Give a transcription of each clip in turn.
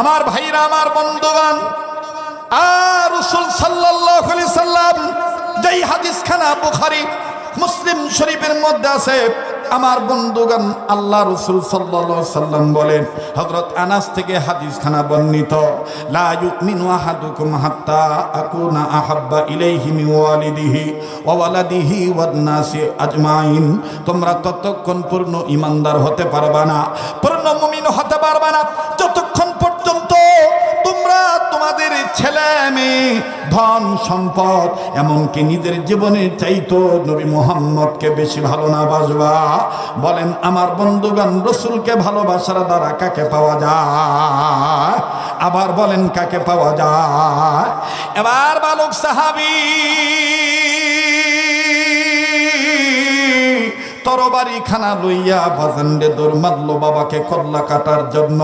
আমার ভাইরা, আমার বন্ধুগান আর রসুল সাল্লাহ সাল্লাম যেই হাদিসখানা বুখারি, মুসলিম শরীফের মধ্যে আছে, আমার বন্ধুগান আল্লাহ রসুল সাল্লাম বলেন হজরত আনাস থেকে হাদিস খানা বর্ণিত আজমাইন। তোমরা ততক্ষণ পূর্ণ ইমানদার হতে পারবা না, পূর্ণ মুমিন হতে পারবা না। সম্পদ, এমনকি নিজের জীবনের চাইতো নবী মোহাম্মদকে বেশি ভালো না বাসবা। বলেন, আমার বন্ধুগান রসুলকে ভালোবাসার দ্বারা কাকে পাওয়া যায়? আবার বলেন, কাকে পাওয়া যায়? এবার বালক সাহাবি তরবারি খানা লইয়া বাজান্ডে দৌড় মারলো বাবাকে কল্লা কাটার জন্য।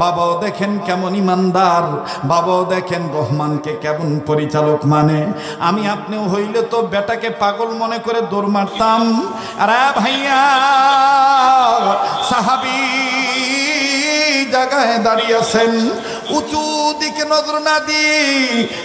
বাবাও দেখেন কেমন ইমানদার, বাবাও দেখেন রহমানকে কেমন পরিচালক মানে। আমি আপনিও হইলে তো বেটাকে পাগল মনে করে দৌড় মারতাম। আরে ভাইয়া, সাহাবি জায়গায় দাঁড়িয়েছেন উঁচু দিকে নজর না দিয়ে,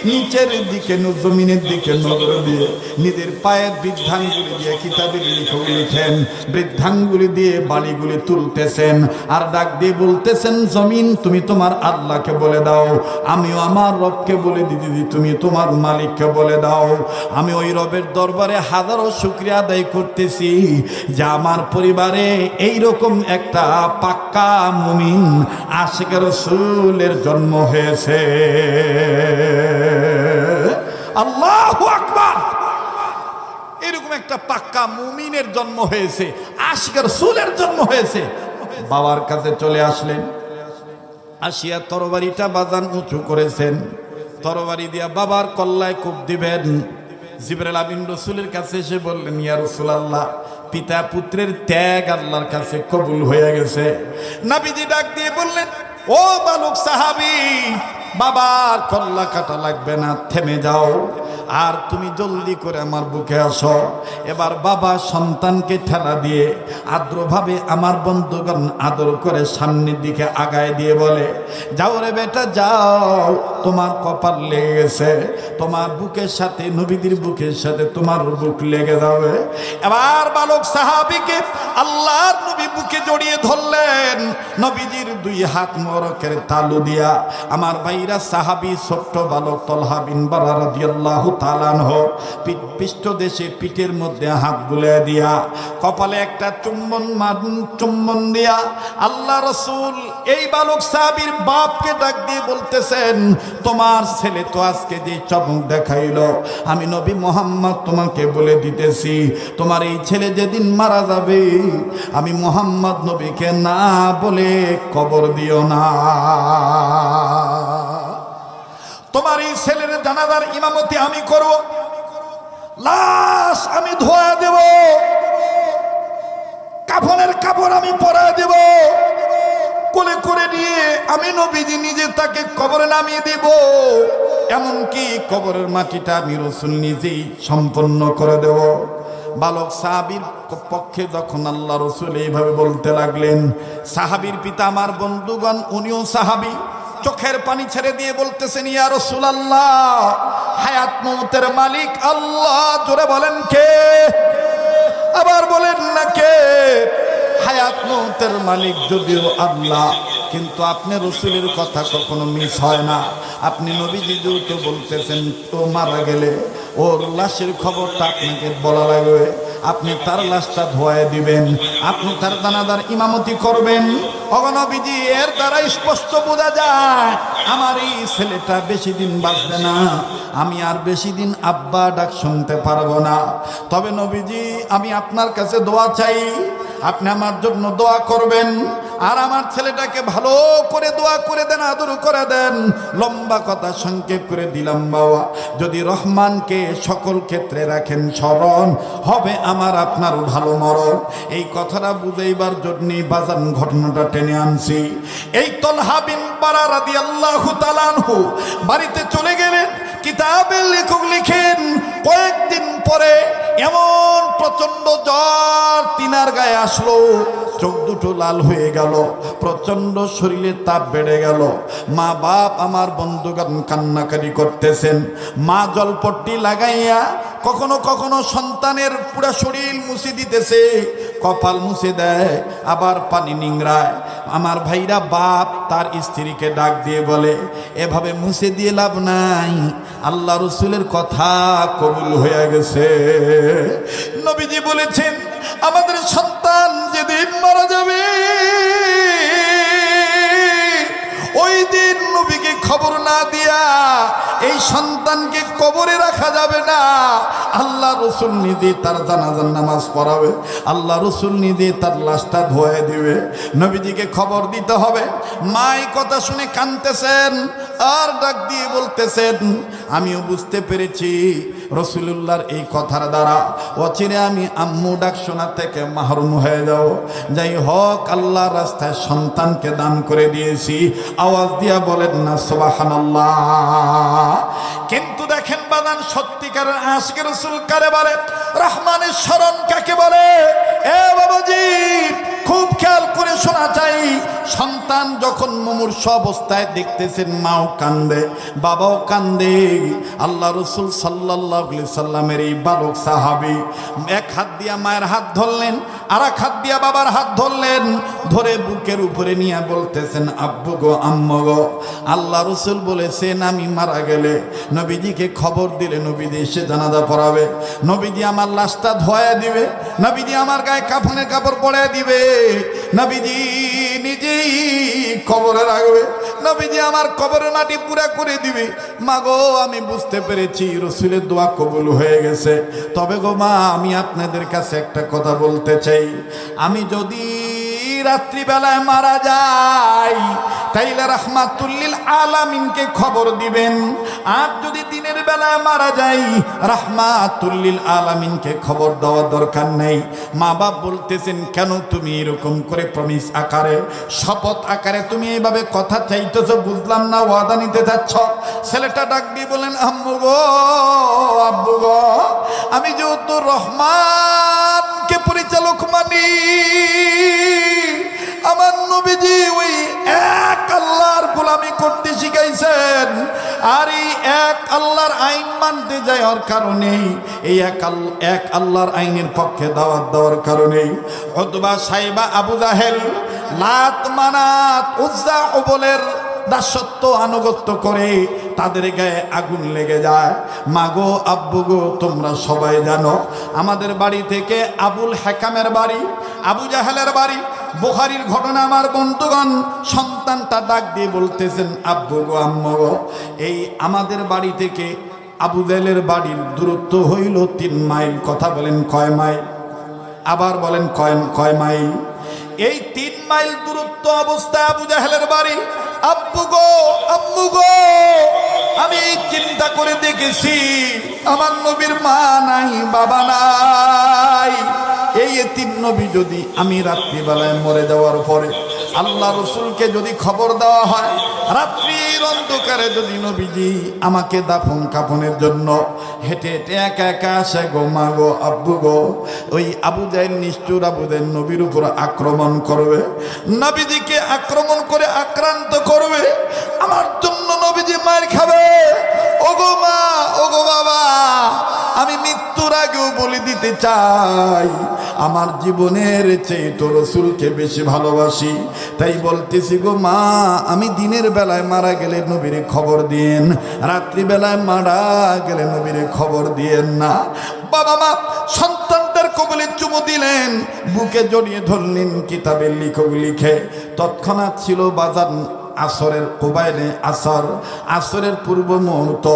নিচের দিকে জমিনের দিকে নজর দিয়ে, নিজের পায়ের বৃদ্ধাঙ্গুলি দিয়ে কিতাবের লিখে লিখেন বৃদ্ধাঙ্গুলি দিয়ে বালিগুলি তুলতেছেন, আর ডাক দিয়ে বলতেছেন, জমিন, তুমি তোমার আল্লাহকে বলে দাও, আমিও আমার রবকে বলে দিদি, তুমি তোমার মালিককে বলে দাও, আমি ওই রবের দরবারে হাজারো শুক্রিয়া আদায় করতেছি, যে আমার পরিবারে এই রকম একটা পাক্কা মুমিন আশেকের রসুলের জন্ম হয়েছে। আল্লাহ আকবার। এরকম একটা পাক্কা মুমিনের জন্ম হয়েছে আশিকার রসুলের জন্ম হয়েছে। বাবার কাছে চলে আসলেন, আসিয়া তরবারিটা বাজান উঁচু করেছেন। তরবারি দিয়া বাবার কল্লায় কূপ দিবেন। জিবরাল আমিন রসুলের কাছে এসে বললেন, ইয়া রসুল আল্লাহ পিতা পুত্রের ত্যাগ আল্লাহর কাছে কবুল হয়ে গেছে। নাবিজি ডাক দিয়ে বললেন ও বালক সাহাবি বাবার কল্লা কাটা লাগবে না থেমে যাও। আর তুমি জলদি করে আমার বুকে আসো। এবার বাবা সন্তানকে ঠেলা দিয়ে আদ্রভাবে আমার বন্ধুগণ আদর করে সামনের দিকে আগায় দিয়ে বলে, যাও রে বেটা, যাও। তোমার কপাল লেগে গেছে। তোমার বুকের সাথে, নবীদের বুকের সাথে তোমার বুক লেগে যাবে। এবার বালক সাহাবিকে আল্লাহর নবী বুকে জড়িয়ে ধরলেন। নবীজির দুই হাত মরকের তালু দিয়া আমার ভাইরা সাহাবি, ছোট্ট বালক তলহা বিন বারা পিঠ পৃষ্ঠ দেশে পিঠের মধ্যে হাত বুলে দিয়া, কপালে একটা চুম্বন চুম্বন দিয়া আল্লাহ রসুল এই বালক সাহাবির বাপকে ডাক দিয়ে বলতেছেন, তোমার ছেলে তো আজকে যে চমক দেখাইলো, আমি নবী মোহাম্মদ তোমাকে বলে দিতেছি, তোমার এই ছেলে যেদিন মারা যাবে, আমি মোহাম্মদ নবীকে না বলে কবর দিও না। তোমার এই ছেলের জানাজার ইমামতি আমি করব। লাশ আমি ধোয়া দেব। কাফনের কাপড় আমি পরা দেব। কোলে করে নিয়ে আমি নবীজি নিজে তাকে কবরে নামিয়ে দেব। এমনকি কবরের মাটিটা আমি রসুল নিজেই সম্পন্ন করে দেব। বালক সাহাবির পক্ষে যখন আল্লাহ রসুল এইভাবে বলতে লাগলেন, সাহাবির পিতা আমার বন্ধুগণ, উনিও সাহাবি। চোখের পানি ছেড়ে দিয়ে বলতেছেন, ইয়া রসুল আল্লাহ হায়াত মৌতের মালিক আল্লাহ। জোরে বলেন, কে? আবার বলেন, না, কে? হায়াত মৌতের মালিক যদিও আল্লাহ, কিন্তু আপনি রসুলের কথা কখনো মিস হয় না। আপনি নবীজি যেহেতু বলতেছেন তো মারা গেলে, ওর লাশের খবরটা আপনাকে বলা লাগবে। আপনি তার লাশটা ধোয়ায় দিবেন, আপনি তার দানাদার ইমামতি করবেন। অগনবীজি এর দ্বারা স্পষ্ট বোঝা যায়, আমার এই ছেলেটা বেশি দিন বাঁচবে না, আমি আর বেশি দিন আব্বা ডাক শুনতে পারব না। তবে নবীজি, আমি আপনার কাছে দোয়া চাই, আপনি আমার জন্য দোয়া করবেন। আর আমার ছেলেটাকে ভালো করে দোয়া করে দেন, আদর করে দেন। লম্বা কথা সংক্ষেপ করে দিলাম, বাবা। যদি রহমানকে সকল ক্ষেত্রে রাখেন স্মরণ, হবে আমার আপনার ভালো মরণ। এই কথাটা বুঝাইবার জন্যই বাজান ঘটনাটা টেনে আনছি। এই তলহা বিন পারা রাদি আল্লাহ তালানহু বাড়িতে চলে গেলেন, কিতাবের লেখক লিখেন, কয়েকদিন পরে এমন প্রচণ্ড জ্বর তিনার গায়ে আসলো। চোখ দুটো লাল হয়ে গেল প্রচণ্ড শরীরে তাপ বেড়ে গেল। মা বাপ আমার বন্ধুগান কান্নাকারি করতেছেন। মা জলপট্টি লাগাইয়া কখনো কখনো সন্তানের পুরা শরীর মুছে দিতেছে, কপাল মুছে দেয়, আবার পানি নিংড়ায়। আমার ভাইরা বাপ তার স্ত্রীকে ডাক দিয়ে বলে, এভাবে মুছে দিয়ে লাভ নাই, আল্লাহ রসুলের কথা কবুল হয়ে গেছে। নবীজি বলেছেন আমাদের সন্তান যেদিন মারা যাবে, ওই দিন নবীকে খবর না দিয়া এই সন্তানকে কবরে রাখা যাবে না। আল্লাহ রসুল নিজে তার জানাজার নামাজ পড়াবে, আল্লাহ রসুল নিজে তার লাশটা ধোয়া দিবে, নবীজিকে খবর দিতে হবে। মাই কথা শুনে কানতেছেন আর ডাক দিয়ে বলতেছেন, আমিও বুঝতে পেরেছি রসুলুল্লাহর এই কথার দ্বারা অচিরে আমি আম্মু ডাক শোনা থেকে মাহরুম হয়ে যাও। যাই হক আল্লাহ রাস্তায় সন্তানকে দান করে দিয়েছি। আওয়াজ দিয়া বলেন, না, সোবাহানাল্লাহ। কিন্তু দেখেন বাদান সত্যিকার আজকে রসুল কারে বলে? রহমানের স্মরণ কাকে বলে? এ বাবাজি, খুব খেয়াল করে শোনা চাই সন্তান যখন মুমূর্ষ অবস্থায় দেখতেছেন, মাও কান্দে, বাবাও কান্দে। আল্লাহ রসুল সাল্লাহ সাল্লামের এই বালক সাহাবি এক হাত দিয়া মায়ের হাত ধরলেন আর এক হাত দিয়া বাবার হাত ধরলেন, ধরে বুকের উপরে নিয়ে বলতেছেন, আব্বু গো, আম্মু গো। আল্লাহ রসুল বলেছেন, আমি মারা গেলে নবীজিকে খবর দিলে নবীজি এসে জানাজা পড়াবে। নবীজি আমার লাশটা ধোয়া দিবে। নবীজি আমার গায়ে কাফনের কাপড় পরে দিবে। নবীজি কবরে রাখবে। নবীজি আমার কবরের মাটি পুরা করে দিবে। মা গো আমি বুঝতে পেরেছি রসুলের দোয়া কবুল হয়ে গেছে। তবে গো মা, আমি আপনাদের কাছে একটা কথা বলতে চাই। আমি যদি রাত্রিবেলায় মারা যাই তাইলে রাহমাতুল্লিল আলামিনকে খবর দিবেন। আর যদি দিনের বেলায় মারা যাই রাহমাতুল্লিল আলামিনকে খবর দেওয়ার দরকার নেই। মা বাপ বলতেছেন, কেন তুমি এরকম করে প্রমিস আকারে, শপথ আকারে তুমি এইভাবে কথা চাইতেছ? বুঝলাম না, ওয়াদা নিতে যাচ্ছ। ছেলেটা ডাক দিয়ে বলেন, আম্মু গো, আব্বু গো, আমি যেহেতু রহমানকে পরিচালক মানি আমার নবীজি ওই এক আল্লাহর গোলামি করতে শিখাইছেন। আর এই এক আল্লাহর আইন মানতে যাওয়ার কারণেই এই এক এক আল্লাহর আইনের পক্ষে দাওয়াত দেওয়ার কারণেই অথবা সাইবা আবু জাহেল লাত মানাত উজ্জা ওবলের দাসত্ব আনুগত্য করে তাদের গায়ে আগুন লেগে যায়। মাগো, আব্বু গো, তোমরা সবাই জানো, আমাদের বাড়ি থেকে আবুল হেকামের বাড়ি, আবু জাহেলের বাড়ি বুখারির ঘটনা আমার বন্ধুগণ, সন্তানটা ডাক দিয়ে বলতেছেন, আব্বু গো, আম্মু গো, এই আমাদের বাড়ি থেকে আবু জাহেলের বাড়ির দূরত্ব হইল তিন মাইল। কথা বলেন, কয় মাইল? আবার বলেন, কয় কয় মাইল? এই তিন মাইল দূরত্ব অবস্থায় আবু জাহেলের বাড়ি। আব্বু গো আব্বু গো, আমি চিন্তা করে দেখেছি, আমার নবীর মা নাই, বাবা নাই। এই এতিম নবী যদি আমি রাত্রিবেলায় মরে যাওয়ার পরে আল্লাহ রসুলকে যদি খবর দেওয়া হয়, রাত্রির অন্ধকারে যদি নবীজি আমাকে দাফন কাফনের জন্য হেঁটে হেঁটে একা একা আসে, গো মা, গো আব্বু, গো। ওই আবু জাইল নিষ্ঠুর আবু জাইল নবীর উপর আক্রমণ করবে, নবীজিকে আক্রমণ করে আক্রান্ত করবে। আমার জন্য নবীজি মায়ের খাবে। ওগো মা, ওগো বাবা আমি মৃত্যুর আগেও বলে দিতে চাই। আমার জীবনের চেয়ে তো রসুলকে বেশি ভালোবাসি। তাই বলতেছি গো মা, আমি দিনের বেলায় মারা গেলে নবীরে খবর দিন রাত্রিবেলায় মারা গেলে নবীরে খবর দিয়েন না। বাবা মা সন্তানটার কবলে চুমু দিলেন, বুকে জড়িয়ে ধরলেন কিতাবের লিখক লিখে। তৎক্ষণাৎ ছিল বাজার আসরের কোবাইলে আসর, আসরের পূর্ব মুহূর্ত।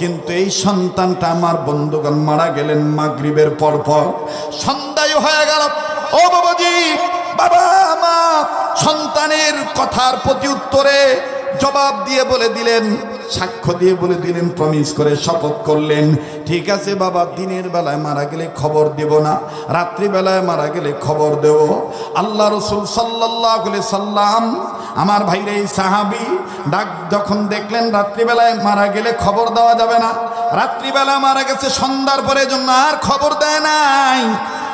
কিন্তু এই সন্তানটা আমার বন্ধুগণ মারা গেলেন মাগরিবের পর পর সন্ধ্যায় হয়ে গেল। ও বাবাজি, বাবা, মা, সন্তানের কথার প্রতি উত্তরে জবাব দিয়ে বলে দিলেন, সাক্ষ্য দিয়ে বলে দিলেন প্রমিস করে শপথ করলেন। ঠিক আছে বাবা, দিনের বেলায় মারা গেলে খবর দেব না, রাত্রিবেলায় মারা গেলে খবর দেব। আল্লাহ রসুল সাল্লাহ সাল্লাম আমার ভাইরে এই সাহাবি ডাক যখন দেখলেন, রাত্রিবেলায় মারা গেলে খবর দেওয়া যাবে না। রাত্রিবেলা মারা গেছে, সন্ধ্যার পরে জন্য আর খবর দেয় নাই।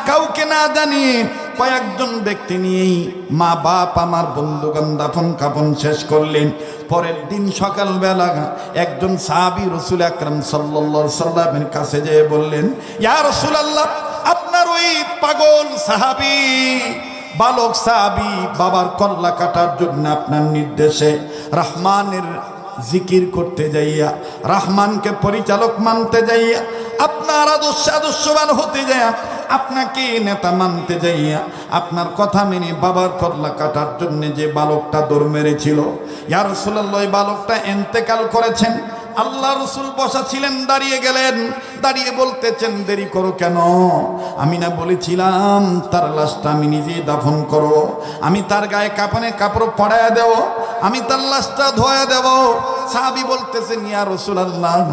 কাউকে না জানিয়ে কয়েকজন ব্যক্তি নিয়েই মা বাপ আমার বন্ধুগণ দাফন কাফন শেষ করলেন। পরের দিন সকালবেলা একজন সাহাবি রসুল আকরম সাল্লা সাল্লামের কাছে যেয়ে বললেন, ইয়া রসুল আল্লাহ আপনার ওই পাগল সাহাবি বালক সাহাবি বাবার কল্লা কাটার জন্য আপনার নির্দেশে রহমানের জিকির করতে যাইয়া, রহমানকে পরিচালক মানতে যাইয়া, আপনার আদর্শ আদর্শবান হতে যাইয়া, আপনাকে নেতা মানতে যাইয়া, আপনার কথা মেনে বাবার কল্লা কাটার জন্য যে বালকটা দৌড় মেরেছিল ইয়ার রসুল্লাহ বালকটা এন্তেকাল করেছেন। আল্লাহ রসুল বসা ছিলেন, দাঁড়িয়ে গেলেন। দাঁড়িয়ে বলতেছেন, দেরি করো কেন? আমি না বলেছিলাম, তার লাশটা আমি নিজেই দাফন করো। আমি তার গায়ে কাপানে কাপড় পড়ায় দেব, আমি তার লাশটা ধোয়া দেব। সাহাবি বলতেছেন ইয়া রসুল আল্লাহ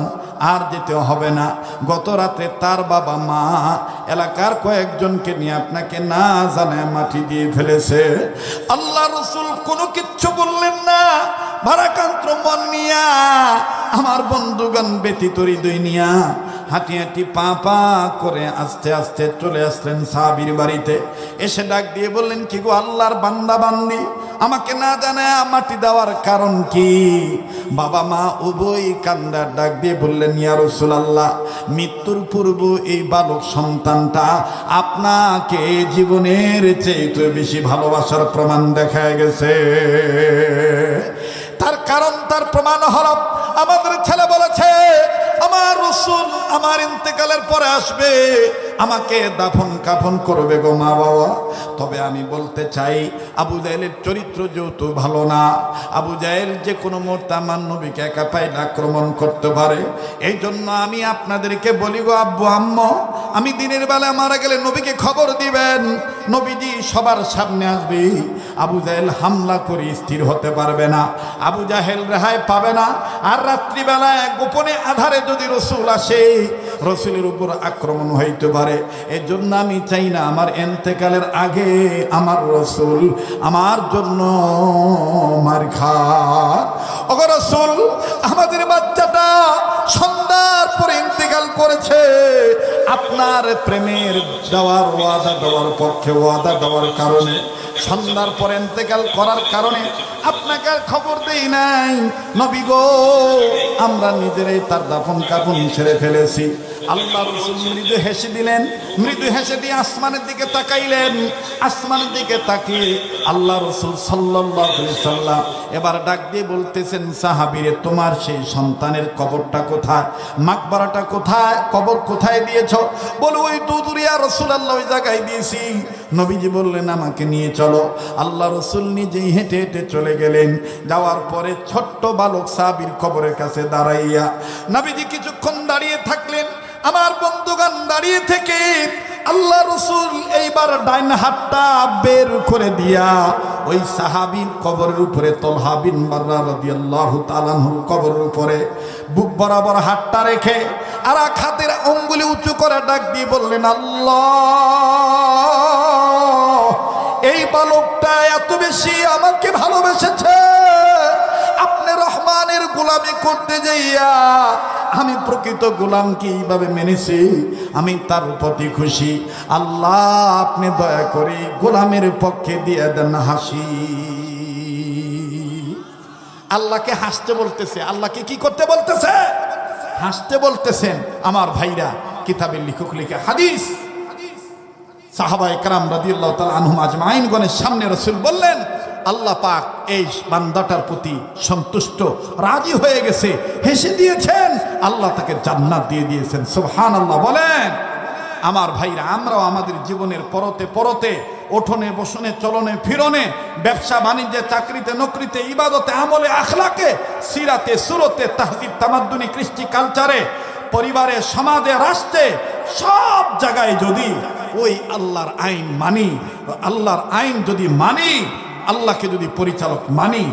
আর যেতে হবে না। গত রাতে তার বাবা মা এলাকার কয়েকজনকে নিয়ে আপনাকে না জানায় মাটি দিয়ে ফেলেছে। আল্লাহ রসুল কোনো কিচ্ছু বললেন না। ভারাকান্ত্র মন নিয়া আমার বন্ধুগণ ব্যতীত হৃদয় নিয়া হাঁটি হাঁটি পা পা করে আস্তে আস্তে চলে আসলেন সাহাবির বাড়িতে। এসে ডাক দিয়ে বললেন, কি গো আল্লাহর বান্দা বান্দি আমাকে না জানায় মাটি দেওয়ার কারণ কি? বাবা মা উভয় কান্দার ডাক দিয়ে বললেন, ইয়া রসুলাল্লাহ, মৃত্যুর পূর্ব এই বালক সন্তানটা আপনাকে জীবনের চেয়ে বেশি ভালোবাসার প্রমাণ দেখা গেছে। তার কারণ, তার প্রমাণ হল, আমাদের ছেলে বলেছে, আমার রসুল আমার ইন্তেকালের পরে আসবে আমাকে দাফন কাফন করবে গো মা বাবা। তবে আমি বলতে চাই, আবু জাহেলের চরিত্র যেহেতু ভালো না, আবু জাহেল যে কোনো মুহূর্তে আমার নবীকে একা পাইলে আক্রমণ করতে পারে। এই জন্য আমি আপনাদেরকে বলি গো, আব্বু, আম্ম, আমি দিনের বেলা মারা গেলে নবীকে খবর দিবেন। নবীজি সবার সামনে আসবে। আবু জাহেল হামলা করে স্থির হতে পারবে না। আবু জাহেল রেহাই পাবে না। আর রাত্রিবেলায় গোপনে আধারে যদি রসুল আসে রসুলের উপর আক্রমণ হইতে পারে। এর জন্য আমি চাই না আমার এন্তেকালের আগে আমার রসুল আমার জন্য মার খাত। ওগো রসুল, আমাদের বাচ্চাটা সন্ধ্যার পরে ইন্তেকাল করেছে। আপনার প্রেমের দেওয়ার ওয়াদা দেওয়ার পক্ষে, ওয়াদা দেওয়ার কারণে, সন্ধ্যার পর এন্তেকাল করার কারণে আপনাকে আর খবর দেই নাই। নবী গো, আমরা নিজেরাই তার দাফন কাফন ছেড়ে ফেলেছি। আল্লাহ রসুল মৃদু হেসে দিলেন, মৃদু হেসে দিয়ে আসমানের দিকে তাকাইলেন। আসমানের দিকে তাকিয়ে আল্লাহ রসুল সাল্লাহ এবার ডাক দিয়ে বলতেছেন, সাহাবিরে, তোমার সেই সন্তানের কবরটা কোথায়? মাকবারাটা কোথায়? কবর কোথায় দিয়েছ? বলো, ওই দুদুরিয়া রসুল আল্লাহ ওই জায়গায় দিয়েছি। নবীজি বললেন, আমাকে নিয়ে চলো। আল্লাহ রসুল নিজেই হেঁটে হেঁটে চলে গেলেন। যাওয়ার পরে ছোট্ট বালক সাহাবির কবরের কাছে দাঁড়াইয়া নবীজি কিছুক্ষণ দাঁড়িয়ে থাকলেন। আমার বন্ধুগান দাঁড়িয়ে থেকে আল্লাহ রসুল এইবার ডাইন হাতটা বের করে দিয়া ওই সাহাবিন কবরের উপরে আল্লাহ তালানহুর কবরের উপরে বুক বরাবর হাতটা রেখে আর এক হাতের অঙ্গুলি উঁচু করে ডাক দিয়ে বললেন, আল্লাহ, এই বালকটা এত বেশি আমাকে ভালোবেসেছে। আপনি রহমানের গোলামি করতে যাইয়া আমি প্রকৃত গোলামকে এইভাবে মেনেছি, আমি তার প্রতি খুশি। আল্লাহ, আপনি দয়া করে গোলামের পক্ষে দিয়ে দেন হাসি। আল্লাহকে হাসতে বলতেছে, আল্লাহকে কি করতে বলতেছে? হাসতে বলতেছেন, আমার ভাইরা, কিতাবের লিখক লিখে হাদিস। সাহাবা একরাম রাদিয়াল্লাহু তাআলা আনহুম আজমাইনগণের সামনে রাসূল বললেন, আল্লাহ পাক এই বান্দাটার প্রতি সন্তুষ্ট, রাজি হয়ে গেছে, হেসে দিয়েছেন। আল্লাহ তাকে জান্নাত দিয়ে দিয়েছেন। সুবহানাল্লাহ, বলেন। আমার ভাইরা, আমরাও আমাদের জীবনের পরতে পরতে ওঠনে বসনে, চলনে, ফিরনে, ব্যবসা, বাণিজ্যে, চাকরিতে, নকরিতে, ইবাদতে, আমলে, আখলাকে, সিরাতে, সুরতে, তাহজিব, তামাদ্দুনি, কৃষ্টি, কালচারে, পরিবারে, সমাজে, রাষ্ট্রে, সব জায়গায় যদি ওই আল্লাহর আইন মানি, আল্লাহর আইন যদি মানি, আল্লাহকে যদি পরিচালক মানি,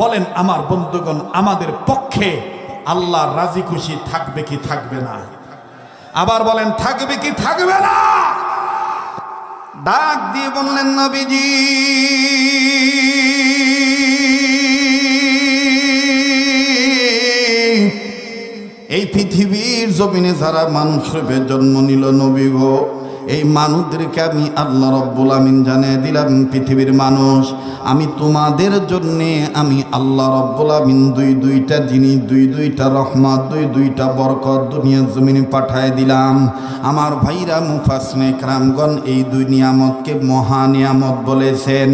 বলেন আমার বন্ধুগণ, আমাদের পক্ষে আল্লাহ রাজি খুশি থাকবে কি থাকবে না? আবার বলেন, থাকবে কি থাকবে না? ডাক দিয়ে বললেন, নবীজি। এই পৃথিবীর জমিনে যারা মানুষ রূপে জন্ম নিল, নবী গো এই মানুষদেরকে আমি আল্লাহ রব্বুল আমিন জানিয়ে দিলাম, পৃথিবীর মানুষ। আমি তোমাদের জন্যে আমি আল্লাহ রব্বুল আমিন দুই দুইটা জিনিস দুই দুইটা রহমত, দুই দুইটা বরকত দুনিয়া জমিনে পাঠায় দিলাম। আমার ভাইরা মুফাসনে ক্রামগণ এই দুই নিয়ামতকে মহা নিয়ামত বলেছেন।